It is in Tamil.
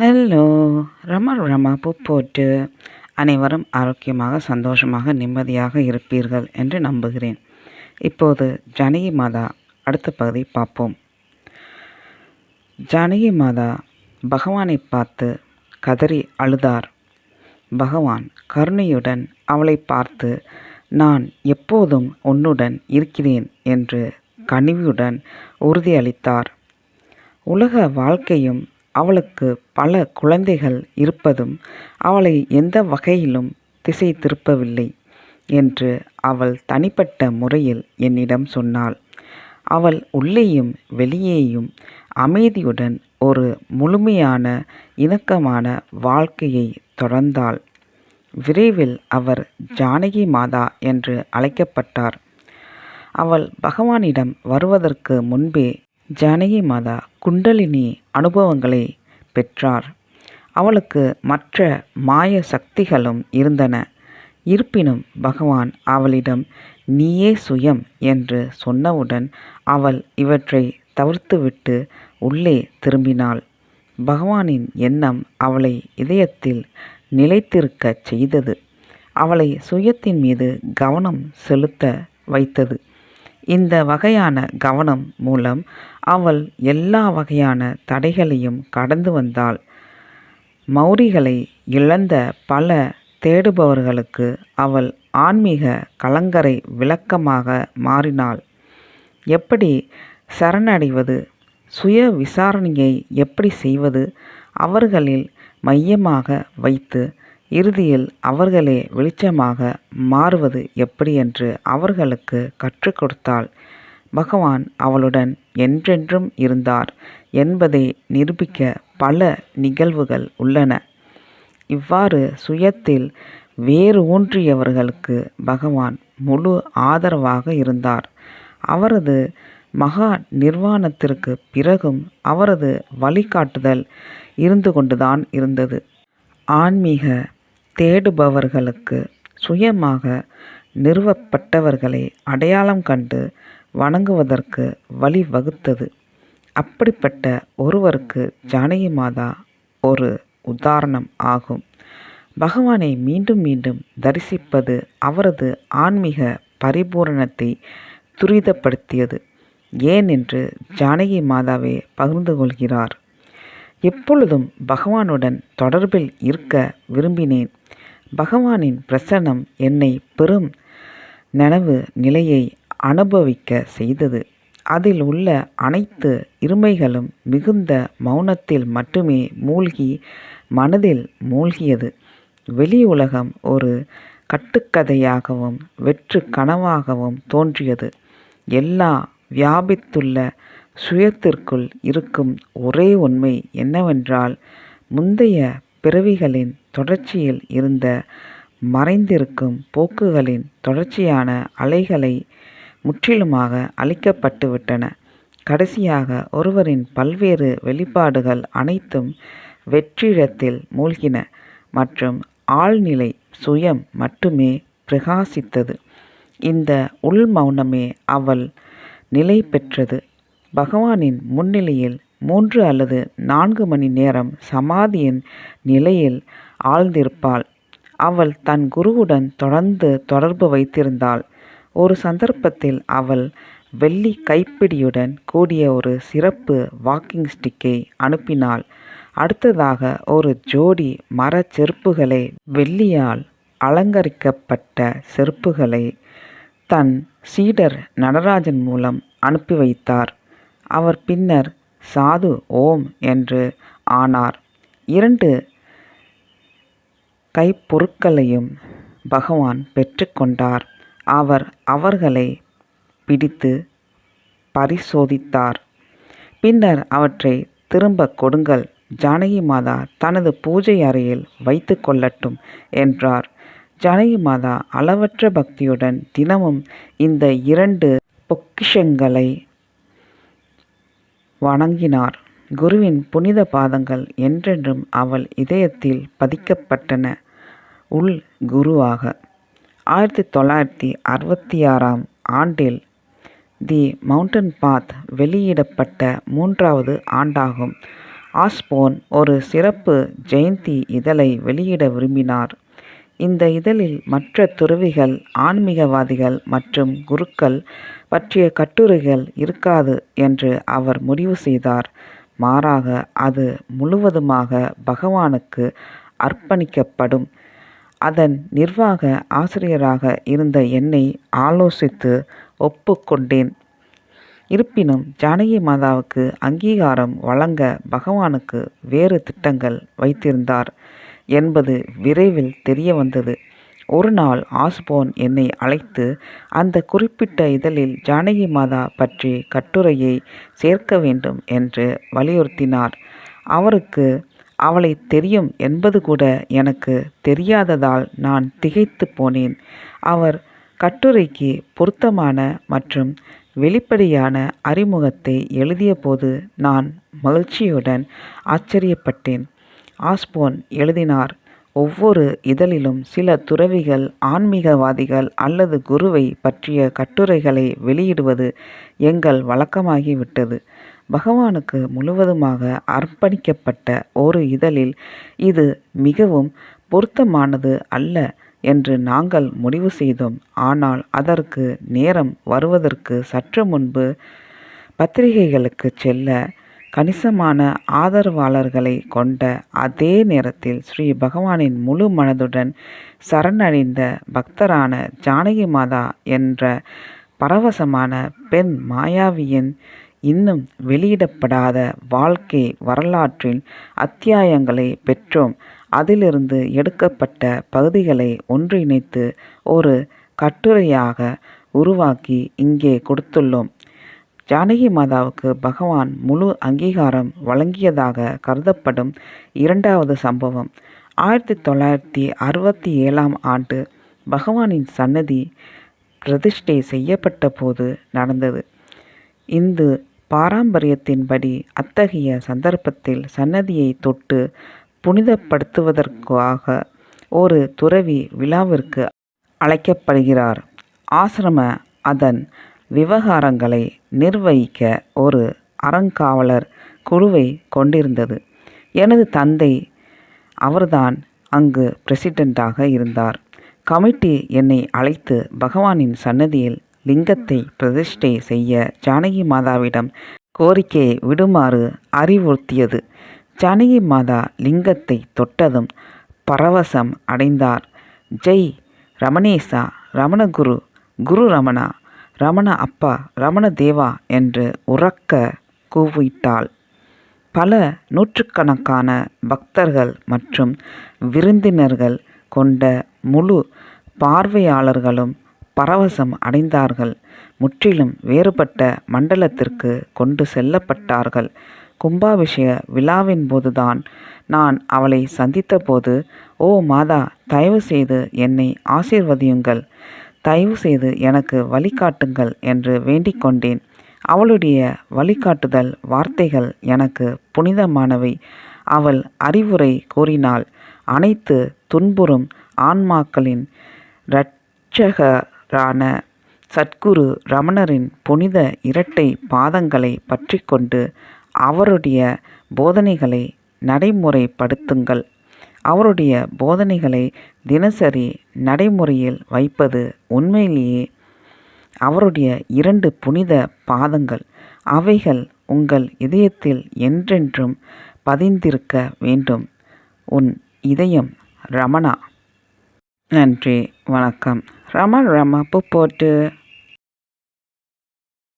ஹலோ ரம ரம பூ போட்டு அனைவரும் ஆரோக்கியமாக சந்தோஷமாக நிம்மதியாக இருப்பீர்கள் என்று நம்புகிறேன். இப்போது ஜானகி மாதா அடுத்த பகுதி பார்ப்போம். ஜானகி மாதா பகவானை பார்த்து கதறி அழுதார். பகவான் கருணையுடன் அவளை பார்த்து நான் எப்போதும் உன்னுடன் இருக்கிறேன் என்று கனிவுடன் உறுதியளித்தார். உலக வாழ்க்கையும் அவளுக்கு பல குழந்தைகள் இருப்பதும் அவளை எந்த வகையிலும் திசை திருப்பவில்லை என்று அவள் தனிப்பட்ட முறையில் என்னிடம் சொன்னாள். அவள் உள்ளேயும் வெளியேயும் அமைதியுடன் ஒரு முழுமையான இணக்கமான வாழ்க்கையை தொடர்ந்தாள். விரைவில் அவர் ஜானகி மாதா என்று அழைக்கப்பட்டார். அவள் பகவானிடம் வருவதற்கு முன்பே ஜானகி மாதா குண்டலினி அனுபவங்களை பெற்றார். அவளுக்கு மற்ற மாய சக்திகளும் இருந்தன. இருப்பினும் பகவான் அவளிடம் நீயே சுயம் என்று சொன்னவுடன் அவள் இவற்றை தவிர்த்துவிட்டு உள்ளே திரும்பினாள். பகவானின் எண்ணம் அவளை இதயத்தில் நிலைத்திருக்கச் செய்தது. அவளை சுயத்தின் மீது கவனம் செலுத்த வைத்தது. இந்த வகையான கவனம் மூலம் அவள் எல்லா வகையான தடைகளையும் கடந்து வந்தாள். மௌரிகளை இழந்த பல தேடுபவர்களுக்கு அவள் ஆன்மீக கலங்கரை விளக்கமாக மாறினாள். எப்படி சரணடைவது? சுய விசாரணையை எப்படி செய்வது? அவர்களில் மையமாக வைத்து இறுதியில் அவர்களே வெளிச்சமாக மாறுவது எப்படி என்று அவர்களுக்கு கற்றுக் கொடுத்தாள். பகவான் அவளுடன் என்றென்றும் இருந்தார் என்பதை நிரூபிக்க பல நிகழ்வுகள் உள்ளன. இவ்வாறு சுயத்தில் வேறு ஊன்றியவர்களுக்கு பகவான் முழு ஆதரவாக இருந்தார். அவரது மகா நிர்வாணத்திற்கு பிறகும் அவரது வழிகாட்டுதல் இருந்து கொண்டுதான் இருந்தது. ஆன்மீக தேடுபவர்களுக்கு சுயமாக நிறுவப்பட்டவர்களை அடையாளம் கண்டு வணங்குவதற்கு வழிவகுத்தது அப்படிப்பட்ட ஒருவருக்கு ஜானகி மாதா ஒரு உதாரணம் ஆகும். பகவானை மீண்டும் மீண்டும் தரிசிப்பது அவரது ஆன்மீக பரிபூரணத்தை துரிதப்படுத்தியது. ஏன் என்று ஜானகி மாதாவே பகிர்ந்து கொள்கிறார். எப்பொழுதும் பகவானுடன் தொடர்பில் இருக்க விரும்பினேன். பகவானின் பிரசன்னம் என்னை பெரும் நனவு நிலையை அனுபவிக்க செய்தது. அதில் உள்ள அனைத்து இருமைகளும் மிகுந்த மௌனத்தில் மட்டுமே மூழ்கி மனதில் மூழ்கியது. வெளி உலகம் ஒரு கட்டுக்கதையாகவும் வெற்று கனவாகவும் தோன்றியது. எல்லா வியாபித்துள்ள சுயத்திற்குள் இருக்கும் ஒரே உண்மை என்னவென்றால் முந்தைய பிறவிகளின் தொடர்ச்சியில் இருந்த மறைந்திருக்கும் போக்குகளின் தொடர்ச்சியான அலைகளை முற்றிலுமாக அழிக்கப்பட்டுவிட்டன. கடைசியாக ஒருவரின் பல்வேறு வெளிப்பாடுகள் அனைத்தும் வெற்றிடத்தில் மூழ்கின மற்றும் ஆழ்நிலை சுயம் மட்டுமே பிரகாசித்தது. இந்த உள் மௌனமே அவள் நிலை பெற்றது. பகவானின் முன்னிலையில் மூன்று அல்லது நான்கு மணி நேரம் சமாதியின் நிலையில் ஆழ்ந்திருப்பாள். அவள் தன் குருவுடன் தொடர்ந்து தொடர்பு வைத்திருந்தாள். ஒரு சந்தர்ப்பத்தில் அவள் வெள்ளி கைப்பிடியுடன் கூடிய ஒரு சிறப்பு வாக்கிங் ஸ்டிக்கை அனுப்பினாள். அடுத்ததாக ஒரு ஜோடி மர செருப்புகளை வெள்ளியால் அலங்கரிக்கப்பட்ட செருப்புகளை தன் சீடர் நடராஜன் மூலம் அனுப்பி வைத்தார். அவர் பின்னர் சாது ஓம் என்று ஆனார். இரண்டு கைப்பொருட்களையும் பகவான் பெற்றுக்கொண்டார். அவர் அவர்களை பிடித்து பரிசோதித்தார். பின்னர் அவற்றை திரும்ப கொடுங்கள். ஜானகி மாதா தனது பூஜை அறையில் வைத்து கொள்ளட்டும் என்றார். ஜானகி மாதா அளவற்ற பக்தியுடன் தினமும் இந்த இரண்டு பொக்கிஷங்களை வணங்கினார். குருவின் புனித பாதங்கள் என்றென்றும் அவள் இதயத்தில் பதிக்கப்பட்டன உள் குருவாக ஆயிரத்தி தொள்ளாயிரத்தி அறுபத்தி ஆறாம் ஆண்டில் தி மவுண்டன் பாத் வெளியிடப்பட்ட மூன்றாவது ஆண்டாகும் ஆஸ்போன் ஒரு சிறப்பு ஜெயந்தி இதழை வெளியிட விரும்பினார். இந்த இதழில் மற்ற துறவிகள், ஆன்மீகவாதிகள் மற்றும் குருக்கள் பற்றிய கட்டுரைகள் இருக்காது என்று அவர் முடிவு செய்தார். மாறாக அது முழுவதுமாக பகவானுக்கு அர்ப்பணிக்கப்படும். அதன் நிர்வாக ஆசிரியராக இருந்த என்னை ஆலோசித்து ஒப்புக்கொண்டேன் இருப்பினும் ஜானகி மாதாவுக்கு அங்கீகாரம் வழங்க பகவானுக்கு வேறு திட்டங்கள் வைத்திருந்தார் என்பது விரைவில் தெரியவந்தது. ஒரு நாள் ஆஸ்போன் என்னை அழைத்து அந்த குறிப்பிட்ட இதழில் ஜானகி மாதா பற்றி கட்டுரையை சேர்க்க வேண்டும் என்று வலியுறுத்தினார். அவருக்கு அவளை தெரியும் என்பது கூட எனக்கு தெரியாததால் நான் திகைத்துப் போனேன். அவர் கட்டுரைக்கு பொருத்தமான மற்றும் வெளிப்படையான அறிமுகத்தை எழுதியபோது நான் மகிழ்ச்சியுடன் ஆச்சரியப்பட்டேன். ஆஸ்போன் எழுதினார் ஒவ்வொரு இதழிலும் சில துறவிகள், ஆன்மீகவாதிகள் அல்லது குருவை பற்றிய கட்டுரைகளை வெளியிடுவது எங்கள் வழக்கமாகிவிட்டது பகவானுக்கு முழுவதுமாக அர்ப்பணிக்கப்பட்ட ஒரு இதழில் இது மிகவும் பொருத்தமானது அல்ல என்று நாங்கள் முடிவு செய்தோம். ஆனால் அதற்கு நேரம் வருவதற்கு சற்று முன்பு பத்திரிகைகளுக்கு செல்ல கணிசமான ஆதரவாளர்களைக் கொண்ட அதே நேரத்தில் ஸ்ரீ பகவானின் முழு மனதுடன் சரணடைந்த பக்தரான ஜானகி மாதா என்ற பரவசமான பெண் மாயாவியின் இன்னும் வெளியிடப்படாத வாழ்க்கை வரலாற்றின் அத்தியாயங்களைப் பெற்றோம். அதிலிருந்து எடுக்கப்பட்ட பகுதிகளை ஒன்றிணைத்து ஒரு கட்டுரையாக உருவாக்கி இங்கே கொடுத்துள்ளோம். ஜானகி மாதாவுக்கு பகவான் முழு அங்கீகாரம் வழங்கியதாக கருதப்படும் இரண்டாவது சம்பவம் ஆயிரத்தி தொள்ளாயிரத்தி அறுபத்தி ஏழாம் ஆண்டு பகவானின் சன்னதி பிரதிஷ்டை செய்யப்பட்ட போது நடந்தது. இந்து பாரம்பரியத்தின்படி அத்தகைய சந்தர்ப்பத்தில் சன்னதியை தொட்டு புனிதப்படுத்துவதற்காக ஒரு துறவி விழாவிற்கு அழைக்கப்படுகிறார். ஆசிரம அதன் விவகாரங்களை நிர்வகிக்க ஒரு அறங்காவலர் குழுவை கொண்டிருந்தது. எனது தந்தை அவர்தான் அங்கு பிரசிடெண்டாக இருந்தார். கமிட்டி என்னை அழைத்து பகவானின் சன்னதியில் லிங்கத்தை பிரதிஷ்டை செய்ய ஜானகி மாதாவிடம் கோரிக்கையை விடுமாறு அறிவுறுத்தியது. ஜானகி மாதா லிங்கத்தை தொட்டதும் பரவசம் அடைந்தார். ஜெய் ரமணேசா ரமணகுரு குரு ரமணா ரமண அப்பா ரமண தேவா என்று உறக்க கூவிட்டாள். பல நூற்றுக்கணக்கான பக்தர்கள் மற்றும் விருந்தினர்கள் கொண்ட முழு பார்வையாளர்களும் பரவசம் அடைந்தார்கள். முற்றிலும் வேறுபட்ட மண்டலத்திற்கு கொண்டு செல்லப்பட்டார்கள். கும்பாபிஷேக விழாவின் போதுதான் நான் அவளை சந்தித்தபோது ஓ மாதா தயவு செய்து என்னை ஆசீர்வதியுங்கள். தயவு செய்து எனக்கு வழிகாட்டுங்கள் என்று வேண்டிக் கொண்டேன். அவளுடைய வழிகாட்டுதல் வார்த்தைகள் எனக்கு புனிதமானவை. அவள் அறிவுரை கூறினாள் அனைத்து துன்புறும் ஆன்மாக்களின் இரட்சகரான சத்குரு ரமணரின் புனித இரட்டைப் பாதங்களைப் பற்றிக்கொண்டு அவருடைய போதனைகளை நடைமுறைப்படுத்துங்கள். அவருடைய போதனைகளை தினசரி நடைமுறையில் வைப்பது உண்மையிலேயே அவருடைய இரண்டு புனித பாதங்கள். அவைகள் உங்கள் இதயத்தில் என்றென்றும் பதிந்திருக்க வேண்டும். உன் இதயம் ரமணா. நன்றி வணக்கம். ரம ரம போட்டு